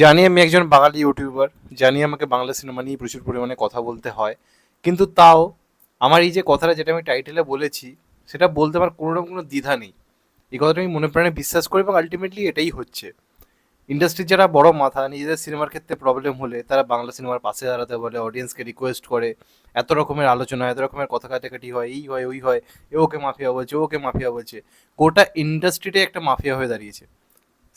জানি আমি একজন বাঙালি ইউটিউবার, জানি আমাকে বাংলা সিনেমা নিয়ে প্রচুর পরিমাণে কথা বলতে হয়, কিন্তু তাও আমার এই যে কথাটা যেটা আমি টাইটেলে বলেছি, সেটা বলতে আমার কোনো রকম কোনো দ্বিধা নেই। এই কথাটা আমি মনে প্রাণে বিশ্বাস করি এবং আলটিমেটলি এটাই হচ্ছে। ইন্ডাস্ট্রির যারা বড় মাথা, নিজেদের সিনেমার ক্ষেত্রে প্রবলেম হলে তারা বাংলা সিনেমার পাশে দাঁড়াতে বলে অডিয়েন্সকে রিকোয়েস্ট করে, এত রকমের আলোচনা, এত রকমের কথা কাটাকাটি হয়, এই হয়, ওই হয়, এ ওকে মাফিয়া বলছে ওকে মাফিয়া বলছে। গোটা ইন্ডাস্ট্রিটাই একটা মাফিয়া হয়ে দাঁড়িয়েছে।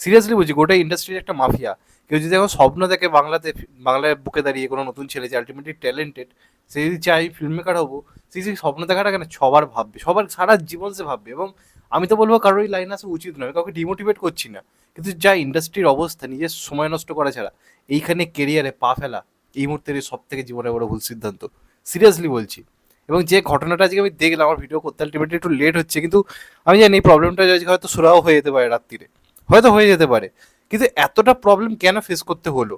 সিরিয়াসলি বলছি গোটা ইন্ডাস্ট্রির একটা মাফিয়া। কেউ যদি এখন স্বপ্ন দেখে বাংলাতে, বাংলায় বুকে দাঁড়িয়ে কোনো নতুন ছেলে যে আলটিমেটলি ট্যালেন্টেড সে যদি চাই ফিল্ম মেকার হব, সে সেই স্বপ্ন দেখাটা কেন সবার ভাববে? সবার সারা জীবন সে ভাববে এবং আমি তো বলব কারোর এই লাইন আসা উচিত নয় কাউকে ডিমোটিভেট করছি না। কিন্তু যা ইন্ডাস্ট্রির অবস্থা, নিজের সময় নষ্ট করা ছাড়া, এইখানে কেরিয়ারে পা ফেলা, এই মুহূর্তের সব থেকে জীবনের বড় ভুল সিদ্ধান্ত। সিরিয়াসলি বলছি। এবং যে ঘটনাটা আজকে আমি দেখলাম, আমার ভিডিও করতে আলটিমেটলি একটু লেট হচ্ছে, কিন্তু আমি জানি এই প্রবলেমটা আজকে হয়তো সুরাও হয়ে যেতে পারে রাত্রিরে। হয়তো হয়ে যেতে পারে। কিন্তু এতটা প্রবলেম কেন ফেস করতে হলো?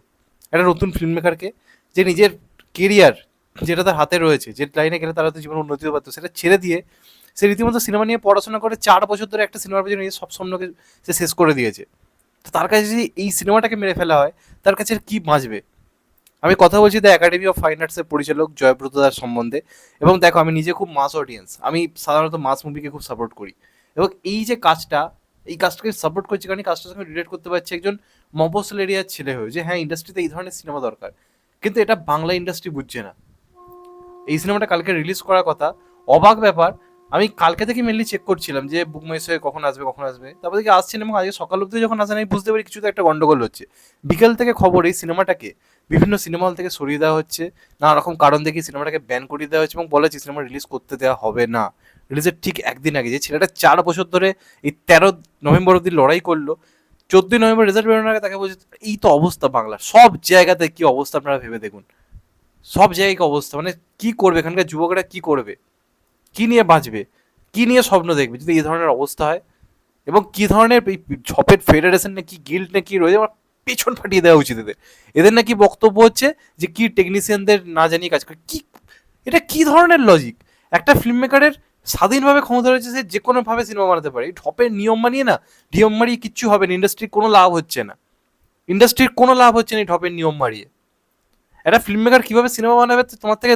একটা নতুন ফিল্ম মেকারকে যে নিজের কেরিয়ার যেটা তার হাতে রয়েছে, যে লাইনে গেলে তারা হয়তো জীবন উন্নতি হতে পারতো, সেটা ছেড়ে দিয়ে সে রীতিমতো সিনেমা নিয়ে পড়াশোনা করে চার বছর ধরে একটা সিনেমার পেছনে নিজের সব স্বপ্নকে সে শেষ করে দিয়েছে। তো তার কাছে যদি এই সিনেমাটাকে মেরে ফেলা হয়, তার কাছে কি বাঁচবে? আমি কথা বলছি দ্য একাডেমি অফ ফাইন আর্টসের পরিচালক জয়ব্রত দার সম্বন্ধে এবং দেখো, আমি নিজে খুব মাস অডিয়েন্স আমি সাধারণত মাস মুভিকে খুব সাপোর্ট করি। এবং এই যে কাজটা এই কাজটাকে সাপোর্ট করছি কারণ এই কাজটার সঙ্গে রিলেট করতে পারছি একজন মফসল এরিয়ার ছেলে হয়ে যে হ্যাঁ ইন্ডাস্ট্রিতে এই ধরনের সিনেমা দরকার। কিন্তু এটা বাংলা ইন্ডাস্ট্রি বুঝছে না। এই সিনেমাটা কালকে রিলিজ করার কথা, অবাক ব্যাপার, আমি কালকে থেকে মেনলি চেক করছিলাম যে বুক মাই শোয়ে কখন আসবে কখন আসবে। তারপর থেকে আসছেন এবং আজকে সকাল অবধি যখন আসেন, আমি বুঝতে পারি কিছু তো একটা গন্ডগোল হচ্ছে। বিকেল থেকে খবর এই সিনেমাটাকে বিভিন্ন সিনেমা হল থেকে সরিয়ে দেওয়া হচ্ছে। নানা রকম কারণ দেখে সিনেমাটাকে ব্যান করিয়ে দেওয়া হচ্ছে এবং বলেছে সিনেমা রিলিজ করতে দেওয়া হবে না। রিলিজের ঠিক একদিন আগে যে ছেলেটা চার বছর ধরে এই তেরো নভেম্বর অব্দি লড়াই করল, চোদ্দই নভেম্বর রেজাল্ট বেরোনোর আগে তাকে বলছে, এই তো অবস্থা বাংলার, সব জায়গাতে কি অবস্থা আপনারা ভেবে দেখুন। সব জায়গায় কি অবস্থা মানে কি করবে, এখানকার যুবকরা কি করবে, কি নিয়ে বাঁচবে, কি নিয়ে স্বপ্ন দেখবে, যদি এই ধরনের অবস্থা হয়? এবং কি ধরনের এই ঝপের ফেডারেশন না কি গিল্ড না কি রয়েছে, আমার পেছন ফাটিয়ে দেওয়া উচিত এদের। এদের নাকি বক্তব্য হচ্ছে যে কি টেকনিশিয়ানদের না জানিয়ে কাজ করে, কি, এটা কি ধরনের লজিক একটা ফিল্ম মেকারের স্বাধীনভাবে ক্ষমতা রয়েছে সে যে কোনোভাবে সিনেমা বানাতে পারে। ঢপের নিয়ম মানিয়ে না, নিয়ম মারিয়ে কিচ্ছু হবে না, ইন্ডাস্ট্রির কোনো লাভ হচ্ছে না। ইন্ডাস্ট্রির কোনো লাভ হচ্ছে না এই ঢপের নিয়ম মারিয়ে একটা ফিল্ম মেকার কীভাবে সিনেমা বানাবে তোমার থেকে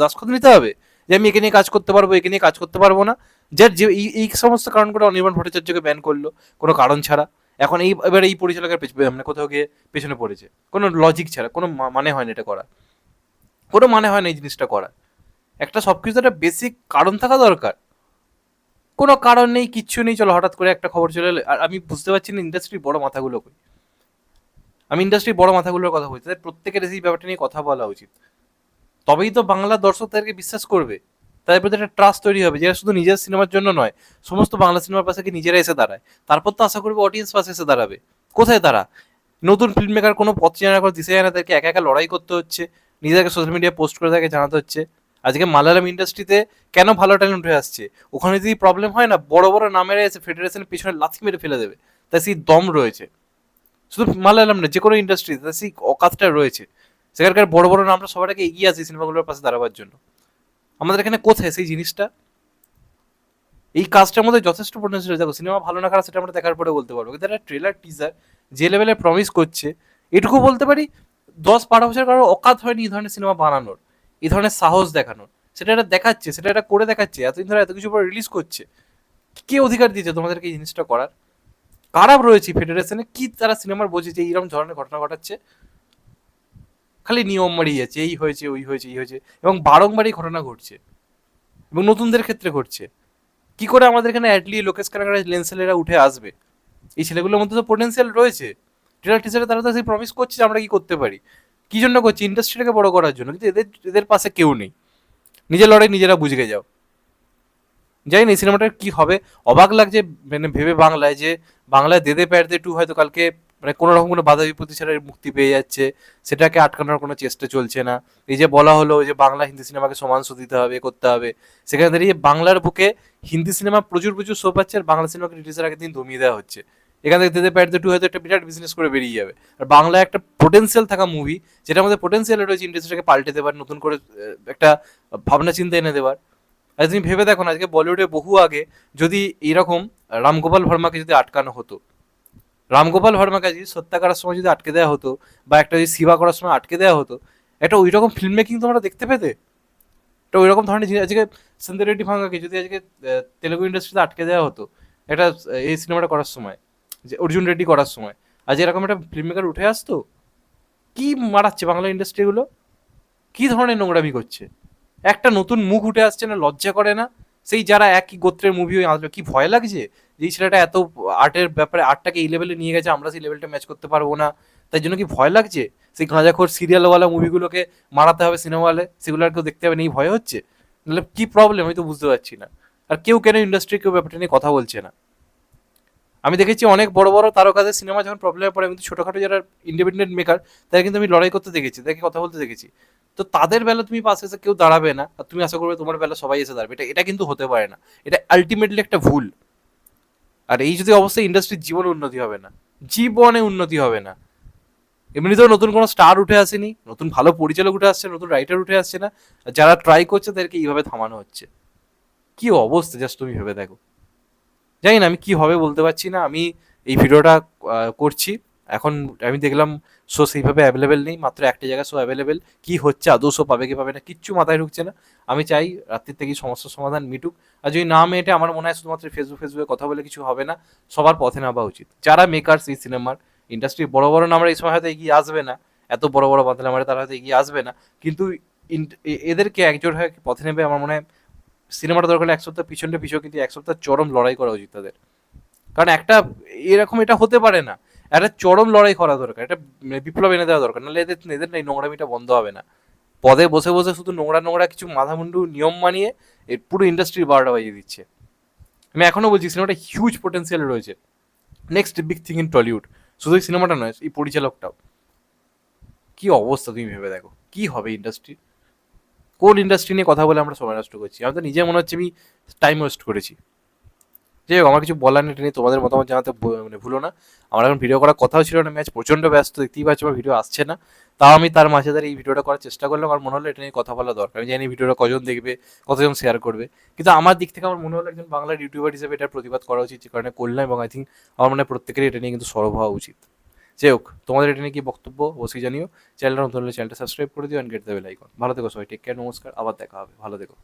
দাসকত নিতে হবে। যে আমি একে নিয়ে কাজ করতে পারব, একে নিয়ে কাজ করতে পারব না। যার যে এই এই সমস্ত কারণ করে অনির্বাণ ভট্টাচার্যকে ব্যান করল, কোনো কারণ ছাড়া। এখন এই, এবার এই পরিচালকের মানে কোথাও গিয়ে পেছনে পড়েছে। কোনো লজিক ছাড়া, কোনো মানে হয় না এটা করা কোনো মানে হয় না এই জিনিসটা করা একটা সব কিছু একটা বেসিক কারণ থাকা দরকার। কোনো কারণ নেই, কিচ্ছু নেই, চলো হঠাৎ করে একটা খবর চলে এলো। আর আমি বুঝতে পারছি না ইন্ডাস্ট্রির বড় মাথাগুলো কই। আমি ইন্ডাস্ট্রির বড় মাথাগুলোর কথা বলছি তাদের প্রত্যেকের এই ব্যাপারটা নিয়ে কথা বলা উচিত। তবেই তো বাংলা দর্শক তাদেরকে বিশ্বাস করবে। তাদের প্রতি একটা ট্রাস্ট তৈরি হবে, যেটা শুধু নিজের সিনেমার জন্য নয়, সমস্ত বাংলা সিনেমার পাশে নিজেরা এসে দাঁড়ায়? তারপর তো আশা করবে অডিয়েন্স পাশে এসে দাঁড়াবে। কোথায় তারা? নতুন ফিল্ম মেকার কোনো পথ চেনা করে দিশে জানা তাদেরকে একা একা লড়াই করতে হচ্ছে, নিজেদেরকে সোশ্যাল মিডিয়ায় পোস্ট করে তাকে জানাতে হচ্ছে। আজকে মালায়ালাম ইন্ডাস্ট্রিতে কেন ভালো ট্যালেন্ট উঠে আসছে? ওখানে যদি প্রবলেম হয় না, বড় বড় নামের এসে ফেডারেশনের পিছনে লাথি মেরে ফেলে দেবে। তাই সেই দম রয়েছে। শুধু মালায়ালাম না, যে কোনো ইন্ডাস্ট্রি তার সেই অকাতটা রয়েছে। সেখানকার বড় বড় নামটা সবার আগে এগিয়ে আসে সিনেমাগুলোর পাশে দাঁড়াবার জন্য। আমাদের এখানে কোথায় সেই জিনিসটা? এই কাজটার মধ্যে যথেষ্ট পটেন্সিয়াল দেখো, সিনেমা ভালো না খারাপ, সেটা আমরা দেখার পরে বলতে পারব। কিন্তু একটা ট্রেলার টিজার যে লেভেলে প্রমিস করছে, এটুকু বলতে পারি, দশ বারো বছর কারও অকাত হয়নি এই ধরনের সিনেমা বানানোর। এই ধরনের সাহস দেখানোর। সেটা এটা দেখাচ্ছে, সেটা এটা করে দেখাচ্ছে, এতদিন ধরে এত কিছু পরে রিলিজ করছে। কে অধিকার দিয়েছে তোমাদেরকে এই জিনিসটা করার? কারা রয়েছে ফেডারেশনে কি তারা সিনেমার বোঝে যে এইরকম ধরনের ঘটনা ঘটাচ্ছে? খালি নিয়ম মারিয়ে যাচ্ছে, এই হয়েছে, ওই হয়েছে, এই হয়েছে, এবং বারংবার এই ঘটনা ঘটছে। এবং নতুনদের ক্ষেত্রে ঘটছে। কি করে আমাদের এখানে অ্যাডলি লোকেশ কারাগার লেন্সেলেরা উঠে আসবে? এই ছেলেগুলোর মধ্যে তো পোটেন্সিয়াল রয়েছে। ট্রেলার টিচারে তারা তো সেই প্রমিস করছে যে আমরা কি করতে পারি। কি জন্য করছি? ইন্ডাস্ট্রিটাকে বড় করার জন্য। কিন্তু এদের এদের পাশে কেউ নেই। নিজের লড়াই নিজেরা বুঝে যাও। জানি না, এই সিনেমাটার কি হবে। অবাক লাগছে মানে ভেবে বাংলায় যে বাংলায় দেদে প্যারদে টু হয়তো কালকে মানে কোনো রকম কোনো বাধা বিপত্তি ছাড়া মুক্তি পেয়ে যাচ্ছে। সেটাকে আটকানোর কোনো চেষ্টা চলছে না। এই যে বলা হলো যে বাংলা হিন্দি সিনেমাকে সমান দিতে হবে, করতে হবে। সেখানে দাঁড়িয়ে বাংলার বুকে হিন্দি সিনেমা প্রচুর প্রচুর শো পাচ্ছে আর বাংলা সিনেমাকে রিলিজের আগের দিন দমিয়ে দেওয়া হচ্ছে। এখান থেকে দেদে প্যারদে টু হয়তো একটা বিরাট বিজনেস করে বেরিয়ে যাবে। আর বাংলায় একটা পোটেন্সিয়াল থাকা মুভি যেটা আমাদের পোটেন্সিয়াল রয়েছে ইন্ডাস্ট্রিটাকে পাল্টে দেবার, নতুন করে একটা ভাবনা চিন্তা এনে দেবার। আর তুমি ভেবে দেখো আজকে বলিউডে বহু আগে যদি এরকম রামগোপাল ভার্মাকে যদি আটকানো হতো রামগোপাল ভার্মাকে যদি সত্যা করার সময় যদি আটকে দেওয়া হতো, বা একটা যদি সেবা করার সময় আটকে দেওয়া হতো, একটা ওই রকম ফিল্ম মেকিং তোমরা দেখতে পেতে? একটা ওই রকম ধরনের জিনিস, আজকে সন্দীপ রেড্ডি ভাঙ্গাকে যদি আজকে তেলেগু ইন্ডাস্ট্রিতে আটকে দেওয়া হতো, একটা এই সিনেমাটা করার সময়। যে অর্জুন রেড্ডি করার সময়। আজ এরকম একটা ফিল্ম মেকার উঠে আসতো, কি মারাচ্ছে বাংলা ইন্ডাস্ট্রিগুলো কি ধরনের নোংরামি করছে? একটা নতুন মুখ উঠে আসছে না, লজ্জা করে না? সেই যারা একই গোত্রের মুভি আসবে, কি ভয় লাগছে? যে ছেলেটা এত আর্টের ব্যাপারে, আর্টটাকে এই লেভেলে নিয়ে গেছে, আমরা সেই লেভেলটা ম্যাচ করতে পারব না। তাই জন্য কি ভয় লাগছে? সেই গাঁজাখোর সিরিয়ালওয়ালা মুভিগুলোকে মারাতে হবে সিনেমা হলে সেগুলো আর কেউ দেখতে হবে না, এই ভয় হচ্ছে? কি প্রবলেম আমি তো বুঝতে পারছি না। আর কেউ কেন ইন্ডাস্ট্রি কেউ ব্যাপারটা নিয়ে কথা বলছে না? আমি দেখেছি অনেক বড় বড় তারকাদের সিনেমা যখন প্রবলেমে পড়ে, কিন্তু ছোটখাটো যারা ইন্ডিপেন্ডেন্ট মেকার তারা কিন্তু আমি লড়াই করতে দেখেছি, তাদেরকে কথা বলতে দেখেছি। তো তাদের বেলা তুমি পাশে এসে কেউ দাঁড়াবে না, আর তুমি আশা করবে তোমার বেলা সবাই এসে দাঁড়াবে। এটা এটা কিন্তু হতে পারে না। এটা আলটিমেটলি একটা ভুল। আর এই যদি অবস্থায় ইন্ডাস্ট্রির জীবনে উন্নতি হবে না। জীবনে উন্নতি হবে না। এমনিতেও নতুন কোনো স্টার উঠে আসেনি, নতুন ভালো পরিচালক উঠে আসছে, নতুন রাইটার উঠে আসছে না। যারা ট্রাই করছে, তাদেরকে এইভাবে থামানো হচ্ছে। কি অবস্থা জাস্ট তুমি ভেবে দেখো। জানি না আমি কি হবে বলতে পারছি না। আমি এই ভিডিওটা করছি। এখন আমি দেখলাম শো সেইভাবে অ্যাভেলেবেল নেই, মাত্র একটা জায়গায় শো অ্যাভেলেবেল কি হচ্ছে? আদৌ শো পাবে কি পাবে না? কিচ্ছু মাথায় ঢুকছে না। আমি চাই রাত্রির থেকে সমস্যার সমাধান মিটুক। আর যদি না মেটে আমার মনে হয় শুধুমাত্র ফেসবুক ফেসবুকে কথা বলে কিছু হবে না। সবার পথে নামা উচিত। যারা মেকার্স এই সিনেমার ইন্ডাস্ট্রি বড় বড় নামরা এই সময় হয়তো এগিয়ে আসবে না। এত বড় বড় বাদলা মারে তারা হয়তো এগিয়ে আসবে না। কিন্তু এদেরকে একজোট হয়ে পথে নেবে আমার মনে হয় সিনেমাটা দরকার এক সপ্তাহ পিছনে পিছু কিন্তু এক সপ্তাহ চরম লড়াই করা উচিত তাদের। কারণ একটা এরকম এটা হতে পারে না। একটা চরম লড়াই করা দরকার, একটা বিপ্লব এনে দেওয়া দরকার। নাহলে এদের এদের এই নোংরামিটা বন্ধ হবে না। পদে বসে বসে শুধু নোংরা নোংরা কিছু মাথামুন্ডু নিয়ম মানিয়ে এর পুরো ইন্ডাস্ট্রির বারোটা বাজিয়ে দিচ্ছে। আমি এখনও বলছি, সিনেমাটা হিউজ পোটেন্সিয়াল রয়েছে। Next big thing in Tollywood শুধু সিনেমাটা নয়, এই পরিচালকটাও। কি অবস্থা তুমি ভেবে দেখো? কি হবে ইন্ডাস্ট্রি কোন ইন্ডাস্ট্রি নিয়ে কথা বলে আমরা সময় নষ্ট করছি। আমার তো নিজে মনে হচ্ছে আমি টাইম ওয়েস্ট করেছি। যাই হোক, আমার কিছু বলার নেই নিয়ে তোমাদের মতামত জানাতে মানে ভুলো না। আমার এখন ভিডিও করার কথাও ছিল না ম্যাচ প্রচণ্ড ব্যস্ত, দেখতেই পাচ্ছি আমার ভিডিও আসছে না। তাও আমি তার মাঝে দাঁড়িয়ে এই ভিডিওটা করার চেষ্টা করলাম, আমার মনে হলো এটা নিয়ে কথা বলা দরকার। আমি জানি ভিডিওটা কজন দেখবে, কতজন শেয়ার করবে। কিন্তু আমার দিক থেকে আমার মনে হলো একজন বাংলার ইউটিউবার হিসেবে এটার প্রতিবাদ করা উচিত, যে কারণে করলাম এবং আই থিঙ্ক আমার মনে হয় প্রত্যেকেরই এটা নিয়ে কিন্তু সরব হওয়া উচিত। যাই হোক, তোমাদের এটা নিয়ে কি বক্তব্য? অবশ্যই জানিও। চ্যানেলটা নতুন হলে চ্যানেলটা সাবস্ক্রাইব করে দিও and get the bell icon ভালো থেকো সবাই টেক কেয়ার নমস্কার, আবার দেখা হবে। ভালো থেকো।